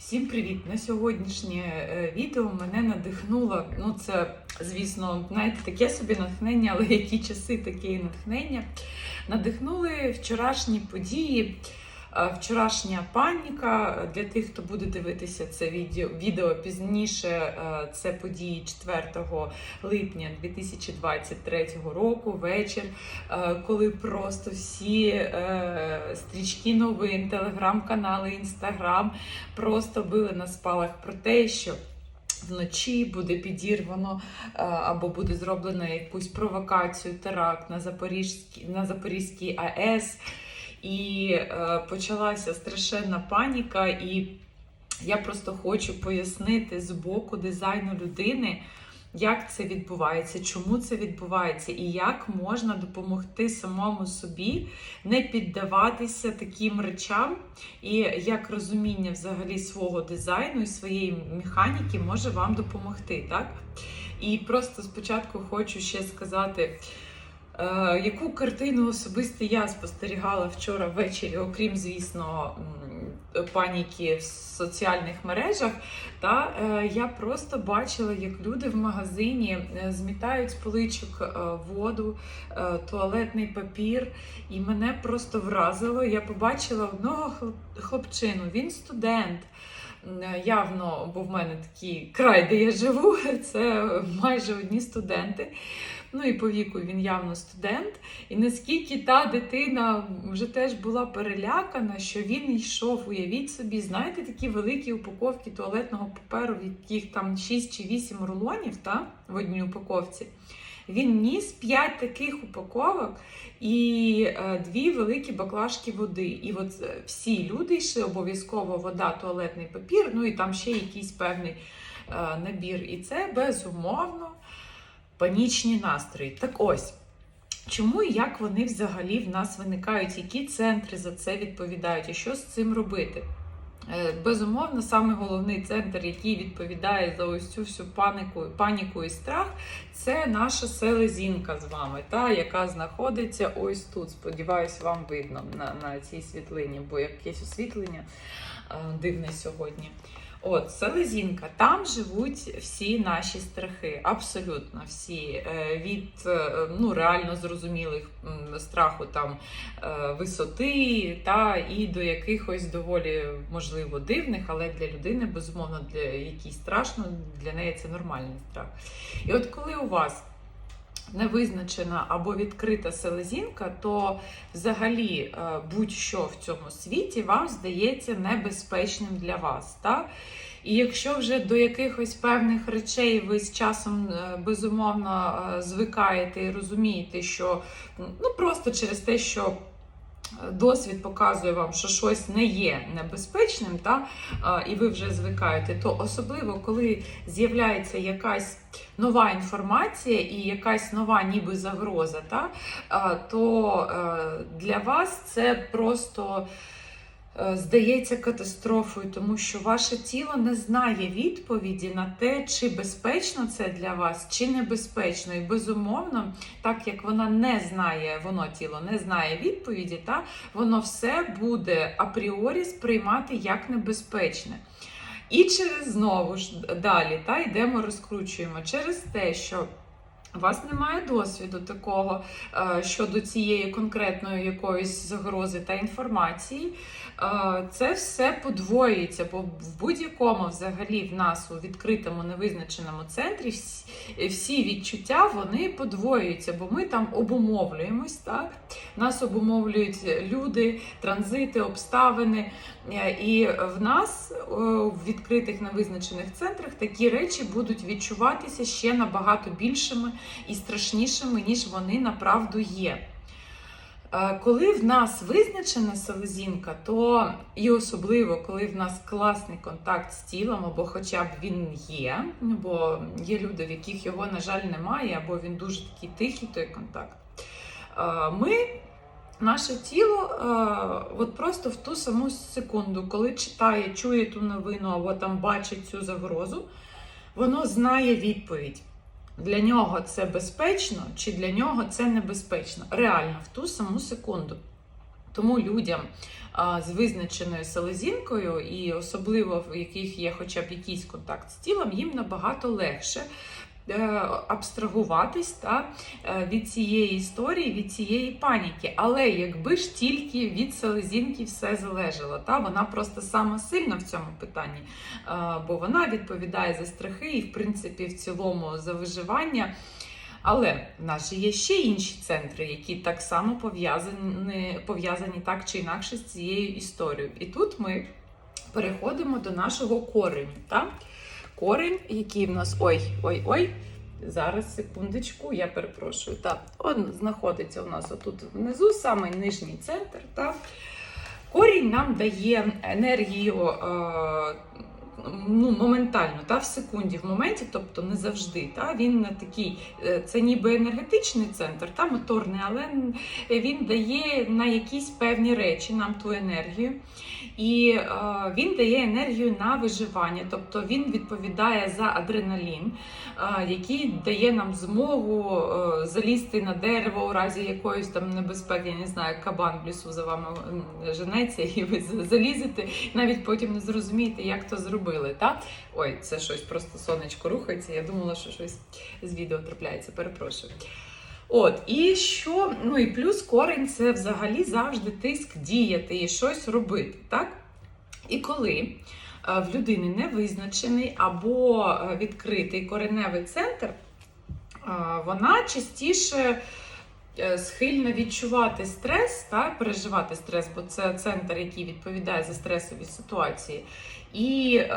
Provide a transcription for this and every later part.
Всім привіт! На сьогоднішнє е, відео мене надихнуло. Ну, це, звісно, знаєте, таке собі натхнення, але які часи таке натхнення. Надихнули вчорашні події, вчорашня паніка. Для тих, хто буде дивитися це відео, пізніше, е, це події 4 липня 2023 року, вечір, е, коли просто всі е, стрічки новин, телеграм-канали, інстаграм просто били на спалах про те, що вночі буде підірвано е, або буде зроблено якусь провокацію, теракт на Запорізькій, на Запорізькій АЕС. І е, почалася страшенна паніка. І я просто хочу пояснити з боку дизайну людини, як це відбувається, чому це відбувається, і як можна допомогти самому собі не піддаватися таким речам, і як розуміння взагалі свого дизайну і своєї механіки може вам допомогти. так? І просто спочатку хочу ще сказати. Е, яку картину особисто я спостерігала вчора ввечері, окрім, звісно, паніки в соціальних мережах, та е, я просто бачила, як люди в магазині е, змітають з поличок воду, туалетний папір, і мене просто вразило. Я побачила одного хлопчину, він студент. Явно, бо в мене такий край, де я живу, це майже одні студенти. Ну і по віку він явно студент. І наскільки та дитина вже теж була перелякана, що він йшов, уявіть собі, знаєте, такі великі упаковки туалетного паперу, в яких там 6 чи 8 рулонів та, в одній упаковці. Він ніс 5 таких упаковок і е, дві великі баклажки води. І от е, всі люди йшли обов'язково вода, туалетний папір, ну і там ще якийсь певний е, набір. І це безумовно панічні настрої. Так ось. Чому і як вони взагалі в нас виникають? Які центри за це відповідають? І що з цим робити? Е, Безумовно, саме головний центр, який відповідає за ось цю всю панику, паніку і страх, це наша селезінка з вами, та, яка знаходиться ось тут. Сподіваюсь, вам видно на, на цій світлині, бо якесь освітлення е, дивне сьогодні. От, селезінка, там живуть всі наші страхи, абсолютно всі. Е, Від е, ну, реально зрозумілих страху там е, висоти, та і до якихось доволі можливо дивних, але для людини, безумовно, для якій страшно, для неї це нормальний страх. І от коли у вас невизначена або відкрита селезінка, то взагалі е, будь-що в цьому світі вам здається небезпечним для вас. Так? І якщо вже до якихось певних речей ви з часом е, безумовно е, звикаєте і розумієте, що ну просто через те, що досвід показує вам, що щось не є небезпечним, та, і ви вже звикаєте, то особливо, коли з'являється якась нова інформація і якась нова ніби загроза, та, то е, для вас це просто здається катастрофою, тому що ваше тіло не знає відповіді на те, чи безпечно це для вас, чи небезпечно. І безумовно, так як вона не знає, воно тіло не знає відповіді, та воно все буде апріорі сприймати як небезпечне. І через знову ж далі та йдемо, розкручуємо через те, що у вас немає досвіду такого е, щодо цієї конкретної якоїсь загрози та інформації. е, Це все подвоюється, бо в будь-якому взагалі в нас у відкритому невизначеному центрі всі, відчуття вони подвоюються, бо ми там обумовлюємось. Так? Нас обумовлюють люди, транзити, обставини. Е, І в нас в відкритих невизначених центрах такі речі будуть відчуватися ще набагато більшими і страшнішими, ніж вони направду є. Е, Коли в нас визначена селезінка, то і особливо, коли в нас класний контакт з тілом, або хоча б він є, бо є люди, в яких його, на жаль, немає, або він дуже такий тихий той контакт. е, Ми, наше тіло, е, от просто в ту саму секунду, коли читає, чує ту новину або там бачить цю загрозу, воно знає відповідь. Для нього це безпечно, чи для нього це небезпечно. Реально, в ту саму секунду. Тому людям з визначеною селезінкою, і особливо в яких є хоча б якийсь контакт з тілом, їм набагато легше. Е, Абстрагуватись та, е, від цієї історії, від цієї паніки. Але якби ж тільки від селезінки все залежало, та вона просто сама сильна в цьому питанні, е, бо вона відповідає за страхи і, в принципі, в цілому за виживання. Але в нас же є ще інші центри, які так само пов'язані, пов'язані так чи інакше з цією історією. І тут ми переходимо до нашого кореню. Так? Корень, який в нас. Ой, ой, ой. Зараз, секундочку, я перепрошую. Так, он знаходиться у нас отут внизу, самий нижній центр. Так? Корінь нам дає енергію е, ну, моментально, та, в секунді, в моменті, тобто не завжди. Та, він такий, е, це ніби енергетичний центр, та, моторний, але він дає на якісь певні речі нам ту енергію. І е, він дає енергію на виживання, тобто він відповідає за адреналін, е, який дає нам змогу е, залізти на дерево у разі якоїсь там небезпеки, я не знаю, кабан в лісу за вами женеться, і ви залізете, навіть потім не зрозумієте, як то зробили. Та? Ой, це щось просто сонечко рухається. Я думала, що щось з відео трапляється. Перепрошую. От, і що, ну і плюс корень це взагалі завжди тиск діяти і щось робити, так? І коли е, в людини невизначений або е, відкритий кореневий центр, е, вона частіше схильна відчувати стрес, та, переживати стрес, бо це центр, який відповідає за стресові ситуації. І е,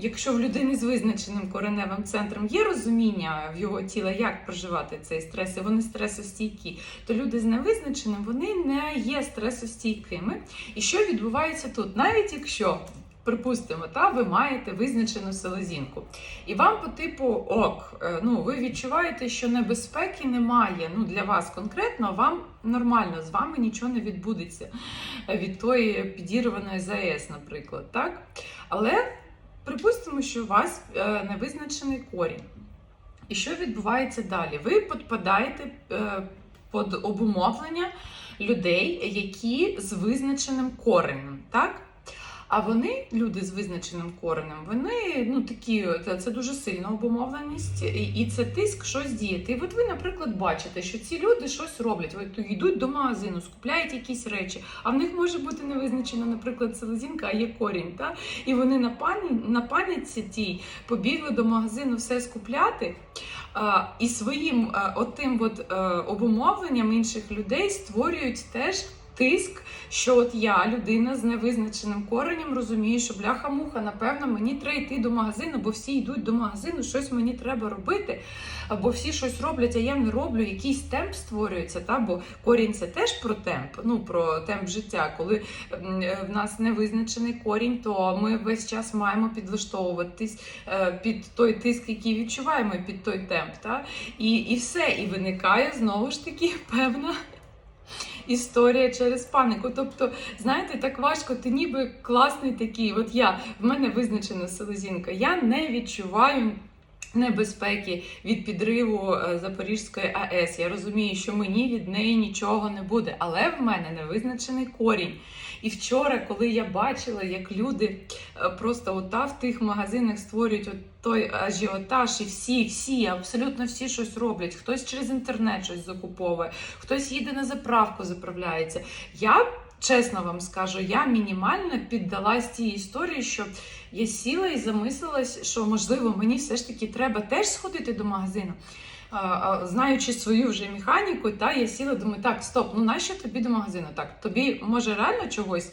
якщо в людини з визначеним кореневим центром є розуміння в його тіла, як проживати цей стрес, і вони стресостійкі, то люди з невизначеним вони не є стресостійкими. І що відбувається тут? Навіть якщо, припустимо, та, ви маєте визначену селезінку, і вам по типу ок, е, ну ви відчуваєте, що небезпеки немає. Ну для вас конкретно вам нормально, з вами нічого не відбудеться від тої підірваної ЗАЕС, наприклад, так? Але припустимо, що у вас е, невизначений корінь. І що відбувається далі? Ви підпадаєте е, під обумовлення людей, які з визначеним коренем, так? А вони, люди з визначеним коренем, вони ну такі, це, дуже сильна обумовленість, і, і це тиск щось діяти. І от ви, наприклад, бачите, що ці люди щось роблять. От йдуть до магазину, скупляють якісь речі, а в них може бути невизначена, наприклад, селезінка, а є корінь. Та? І вони на пані на паніці тій побігли до магазину все скупляти. А, і своїм а, отим от, е, обумовленням інших людей створюють теж тиск, що от я, людина з невизначеним коренем, розумію, що бляха-муха, напевно, мені треба йти до магазину, бо всі йдуть до магазину, щось мені треба робити, або всі щось роблять, а я не роблю, якийсь темп створюється. Та? Бо корінь це теж про темп, ну про темп життя. Коли е, в нас невизначений корінь, то ми весь час маємо підлаштовуватись е, під той тиск, який відчуваємо, під той темп. Та? І, і все, і виникає знову ж таки певна. Історія через панику. Тобто, знаєте, так важко, ти ніби класний такий. От я в мене визначена селезінка. Я не відчуваю. Небезпеки від підриву е, Запорізької АЕС. Я розумію, що мені від неї нічого не буде, але в мене невизначений корінь. І вчора, коли я бачила, як люди е, просто ота в тих магазинах створюють от той ажіотаж, і всі, всі, абсолютно всі щось роблять. Хтось через інтернет щось закуповує, хтось їде на заправку, заправляється. Я чесно вам скажу, я мінімально піддалась цій історії, що я сіла і замислилась, що можливо мені все ж таки треба теж сходити до магазину. Знаючи свою вже механіку, та я сіла, думаю, так, стоп, ну нащо тобі до магазину? Так, тобі може реально чогось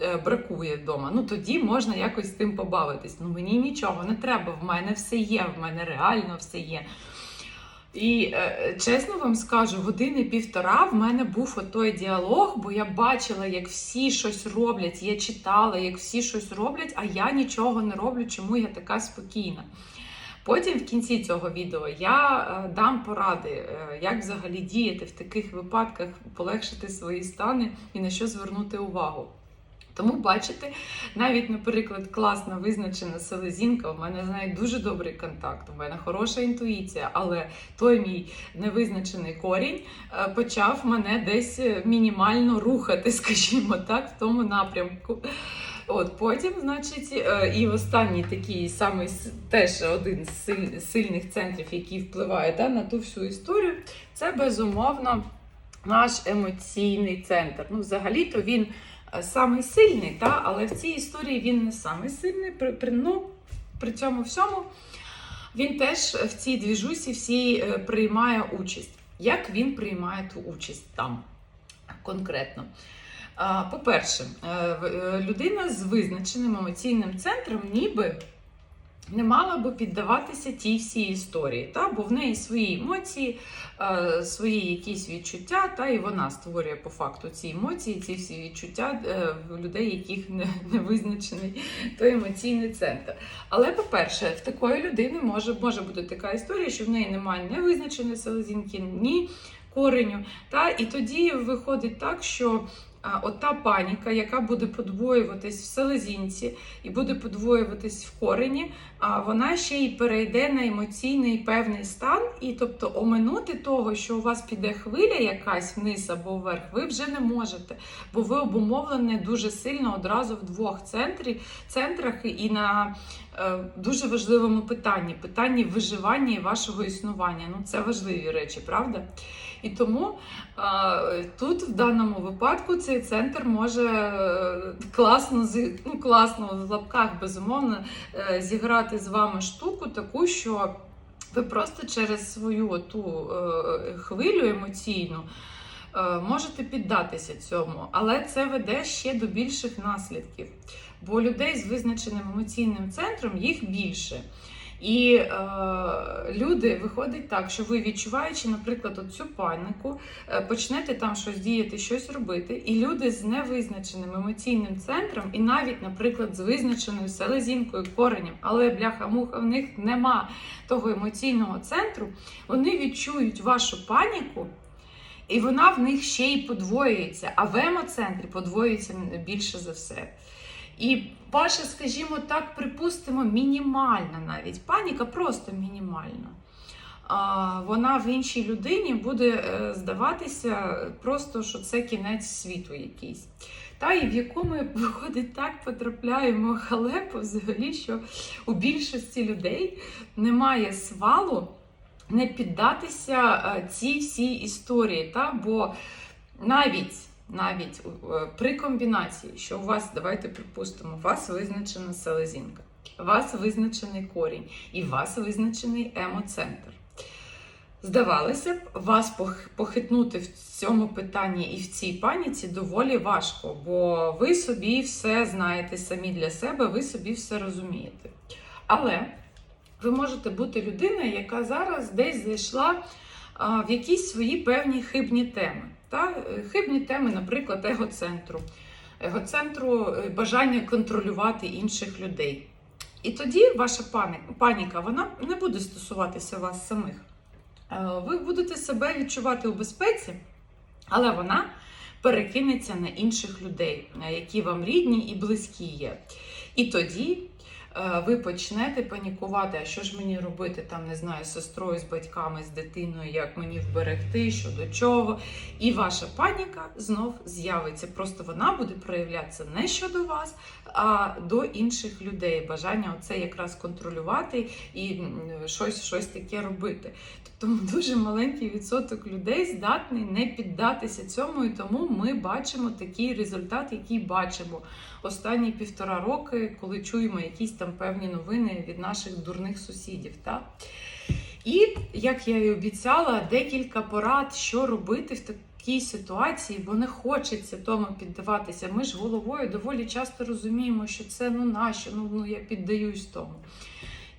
е, бракує вдома. Ну тоді можна якось з тим побавитись. Ну мені нічого не треба. В мене все є, в мене реально все є. І е, чесно вам скажу, години півтора в мене був отой діалог, бо я бачила, як всі щось роблять. Я читала, як всі щось роблять, а я нічого не роблю, чому я така спокійна. Потім в кінці цього відео я е, дам поради, е, як взагалі діяти в таких випадках, полегшити свої стани і на що звернути увагу. Тому бачите, навіть, наприклад, класно визначена селезінка, у мене з нею дуже добрий контакт, у мене хороша інтуїція, але той мій невизначений корінь е, почав мене десь е, мінімально рухати, скажімо так, в тому напрямку. От потім, значить, е, і останній такий самий теж один з сильних центрів, який впливає да, на ту всю історію, це безумовно наш емоційний центр. Ну, взагалі-то він самий сильний, та, але в цій історії він не самий сильний. При, при, ну, при цьому всьому він теж в цій двіжусі всій е, приймає участь. Як він приймає ту участь там конкретно? По-перше, е, е, людина з визначеним емоційним центром ніби не мала би піддаватися тій всій історії, та? бо в неї свої емоції, е, свої якісь відчуття, та і вона створює по факту ці емоції, ці всі відчуття е, людей, яких не, не визначений той емоційний центр. Але, по-перше, в такої людини може, може бути така історія, що в неї немає невизначеної селезінки, ні кореню. Та? І тоді виходить так, що а, от та паніка, яка буде подвоюватись в селезінці і буде подвоюватись в корені, вона ще й перейде на емоційний певний стан, і тобто оминути того, що у вас піде хвиля якась вниз або вверх, ви вже не можете, бо ви обумовлені дуже сильно одразу в двох центрі, центрах і на е, дуже важливому питанні питанні виживання і вашого існування. Ну це важливі речі, правда? І тому е, тут в даному випадку цей центр може е, класно ну, класно в лапках безумовно е, зіграти з вами штуку таку, що ви просто через свою ту е, хвилю емоційну можете піддатися цьому, але це веде ще до більших наслідків. Бо людей з визначеним емоційним центром їх більше. І е, люди виходить так, що ви відчуваючи, наприклад, цю паніку, е, почнете там щось діяти, щось робити, і люди з невизначеним емоційним центром, і навіть, наприклад, з визначеною селезінкою, коренем, але бляха-муха в них нема того емоційного центру, вони відчують вашу паніку. І вона в них ще й подвоюється, а в емоцентрі подвоюється більше за все. І ваша, скажімо так, припустимо, мінімальна навіть паніка, просто мінімальна. Вона в іншій людині буде е, здаватися просто, що це кінець світу якийсь. Та і в якому виходить так потрапляємо халепу, взагалі, що у більшості людей немає свалу не піддатися е, цій всій історії. Та? Бо навіть навіть е, при комбінації, що у вас, давайте припустимо, у вас визначена селезінка, у вас визначений корінь і у вас визначений емоцентр. Здавалося б, вас похитнути в цьому питанні і в цій паніці доволі важко, бо ви собі все знаєте самі для себе, ви собі все розумієте. Але ви можете бути людиною, яка зараз десь зайшла в якісь свої певні хибні теми. Та? Е, Хибні теми, наприклад, егоцентру, егоцентру е, бажання контролювати інших людей. І тоді ваша паніка вона не буде стосуватися вас самих. Е, Ви будете себе відчувати у безпеці, але вона перекинеться на інших людей, які вам рідні і близькі є. І тоді ви почнете панікувати, а що ж мені робити, там не знаю, з сестрою, з батьками, з дитиною, як мені вберегти, що до чого. І ваша паніка знов з'явиться. Просто вона буде проявлятися не щодо вас, а до інших людей. Бажання оце якраз контролювати і щось, щось таке робити. Тобто дуже маленький відсоток людей здатний не піддатися цьому, і тому ми бачимо такий результат, який бачимо останні півтора роки, коли чуємо якісь там певні новини від наших дурних сусідів. Та? І як я і обіцяла, декілька порад, що робити в такій ситуації, бо не хочеться тому піддаватися. Ми ж головою доволі часто розуміємо, що це ну нащо, ну, ну я піддаюсь тому.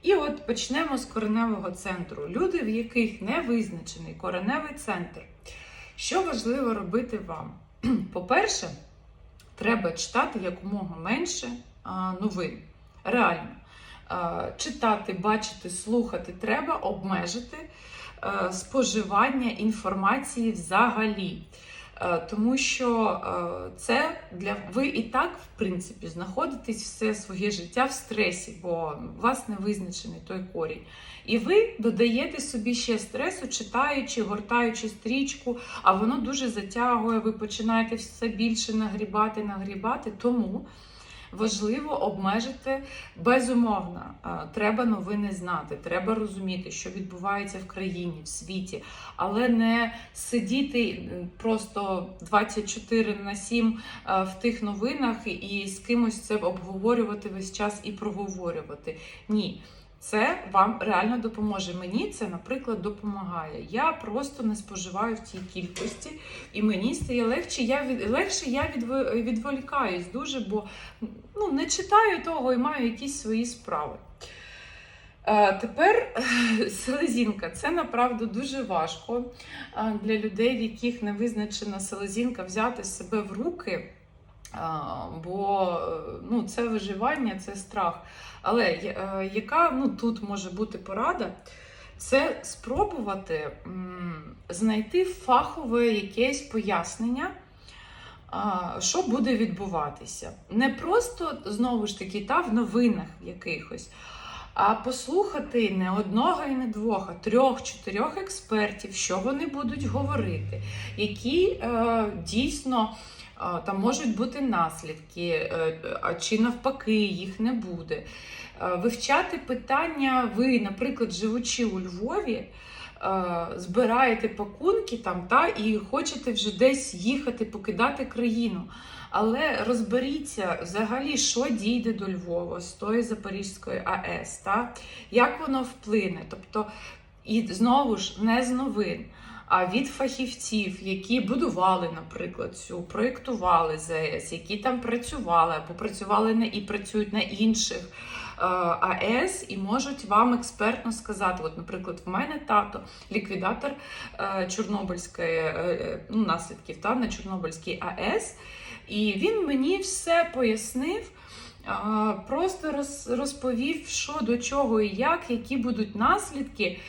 І от почнемо з кореневого центру. Люди, в яких не визначений кореневий центр. Що важливо робити вам? По-перше, треба читати якомога менше новин. Реально. Читати, бачити, слухати треба обмежити е, споживання інформації взагалі. Е, Тому що е, це для ви і так, в принципі, знаходитесь все своє життя в стресі, бо у вас не визначений той корінь. І ви додаєте собі ще стресу, читаючи, гортаючи стрічку, а воно дуже затягує, ви починаєте все більше нагрібати, нагрібати. Тому важливо обмежити безумовно. Треба новини знати, треба розуміти, що відбувається в країні, в світі, але не сидіти просто 24 на 7 е, в тих новинах і з кимось це обговорювати весь час і проговорювати. Ні. Це вам реально допоможе. Мені це, наприклад, допомагає. Я просто не споживаю в тій кількості, і мені стає легше. Я від легше я відво- відволікаюсь дуже, бо ну, не читаю того і маю якісь свої справи. Е, тепер е, селезінка. Це направду дуже важко е, для людей, в яких не визначена селезінка, взяти себе в руки. Бо е, ну, це виживання, це страх. Але е, яка ну, тут може бути порада? Це спробувати м, знайти фахове якесь пояснення, а, що буде відбуватися. Не просто знову ж таки та в новинах якихось, а послухати не одного і не двох, а трьох-чотирьох експертів, що вони будуть говорити, які е, дійсно. Там можуть бути наслідки, е, чи навпаки їх не буде. Вивчати питання, ви, наприклад, живучи у Львові, е, збираєте пакунки там та і хочете вже десь їхати, покидати країну. Але розберіться взагалі, що дійде до Львова з тої Запорізької АЕС, та як воно вплине. Тобто, і знову ж не з новин, від фахівців, які будували, наприклад, цю, проєктували ЗАЕС, які там працювали або працювали на і працюють на інших. е, АЕС і можуть вам експертно сказати, от, наприклад, в мене тато ліквідатор е, Чорнобильської е, ну, наслідків та, на Чорнобильській АЕС, і він мені все пояснив. Просто розповів, що до чого і як, які будуть наслідки,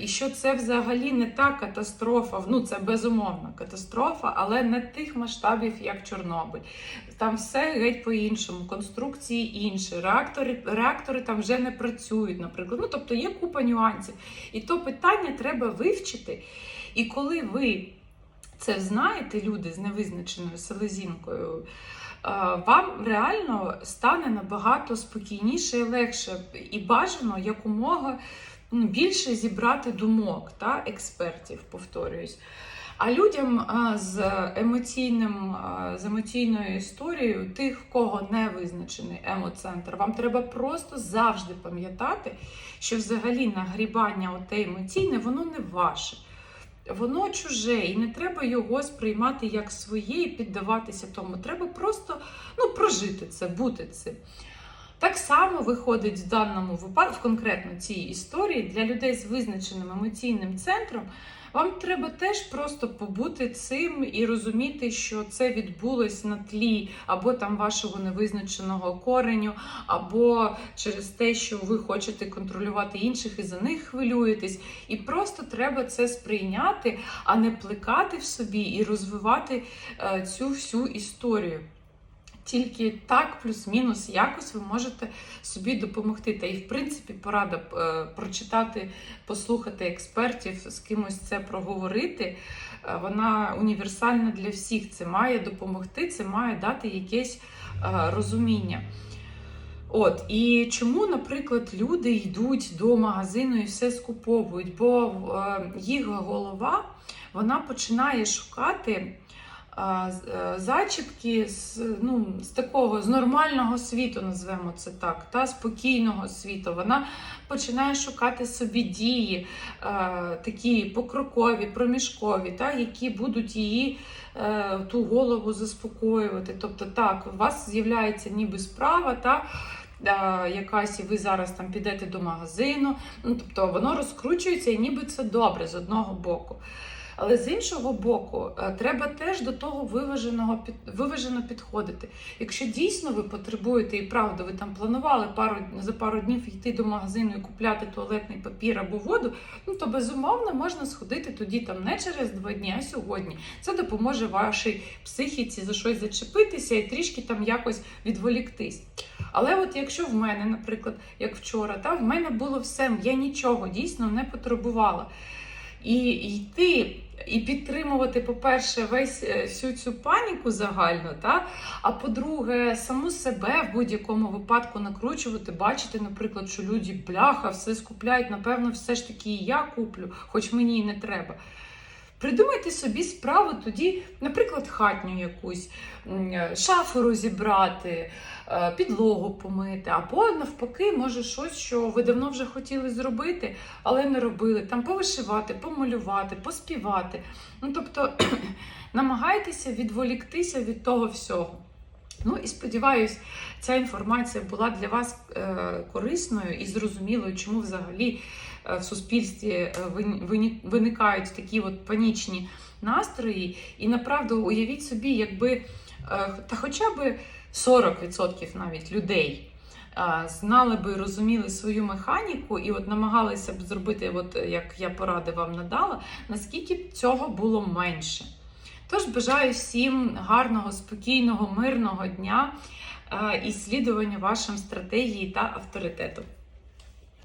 і що це взагалі не та катастрофа. Ну це безумовна катастрофа, але не тих масштабів, як Чорнобиль. Там все геть по-іншому, конструкції інші, реактори, реактори там вже не працюють, наприклад. Ну тобто є купа нюансів. І то питання треба вивчити. І коли ви це знаєте, люди з невизначеною селезінкою, е, вам реально стане набагато спокійніше і легше, і бажано якомога більше зібрати думок та експертів, повторююсь. А людям з емоційним з емоційною історією, тих, в кого не визначений емоцентр, вам треба просто завжди пам'ятати, що взагалі нагрібання оте емоційне, воно не ваше. Воно чуже, і не треба його сприймати як своє і піддаватися тому. Треба просто ну, прожити це, бути цим. Так само виходить в даному випадку, в конкретно цій історії, для людей з визначеним емоційним центром. Вам треба теж просто побути цим і розуміти, що це відбулось на тлі або там вашого невизначеного кореню, або через те, що ви хочете контролювати інших і за них хвилюєтесь. І просто треба це сприйняти, а не плекати в собі і розвивати е, цю всю історію. Тільки так, плюс-мінус, якось ви можете собі допомогти. Та і, в принципі, порада е, прочитати, послухати експертів, з кимось це проговорити. е, Вона універсальна для всіх. Це має допомогти, це має дати якесь е, розуміння. От, і чому, наприклад, люди йдуть до магазину і все скуповують? Бо їх голова вона починає шукати зачіпки з, ну, з такого з нормального світу, назвемо це так, та спокійного світу. Вона починає шукати собі дії, е, такі покрокові, проміжкові, та, які будуть її е, ту голову заспокоювати. Тобто, так, у вас з'являється ніби справа, та. е, Якась і ви зараз там підете до магазину, ну тобто воно розкручується і ніби це добре з одного боку. Але з іншого боку, е, треба теж до того виваженого виважено підходити. Якщо дійсно ви потребуєте і правда, ви там планували пару за пару днів йти до магазину і купляти туалетний папір або воду, ну то безумовно можна сходити тоді там не через два дні, а сьогодні. Це допоможе вашій психіці за щось зачепитися і трішки там якось відволіктись. Але от якщо в мене, наприклад, як вчора, та в мене було все, я нічого дійсно не потребувала. І йти і підтримувати, по-перше, весь е, всю цю паніку загальну, та а по-друге, саму себе в будь-якому випадку накручувати, бачити, наприклад, що люди бляха, все скупляють, напевно, все ж таки і я куплю, хоч мені і не треба. Придумайте собі справу тоді, наприклад, хатню якусь, е, шафу розібрати, е, підлогу помити, або навпаки, може щось, що ви давно вже хотіли зробити, але не робили. Там повишивати, помалювати, поспівати. Ну, тобто намагайтеся відволіктися від того всього. Ну і сподіваюсь, ця інформація була для вас е, корисною і зрозумілою, чому взагалі е, в суспільстві е, виникають такі от панічні настрої. І направду уявіть собі, якби та хоча б 40% навіть людей. Знали би, розуміли свою механіку і от намагалися б зробити, от як я поради вам надала, наскільки б цього було менше. Тож бажаю всім гарного, спокійного, мирного дня е, і слідування вашим стратегії та авторитету.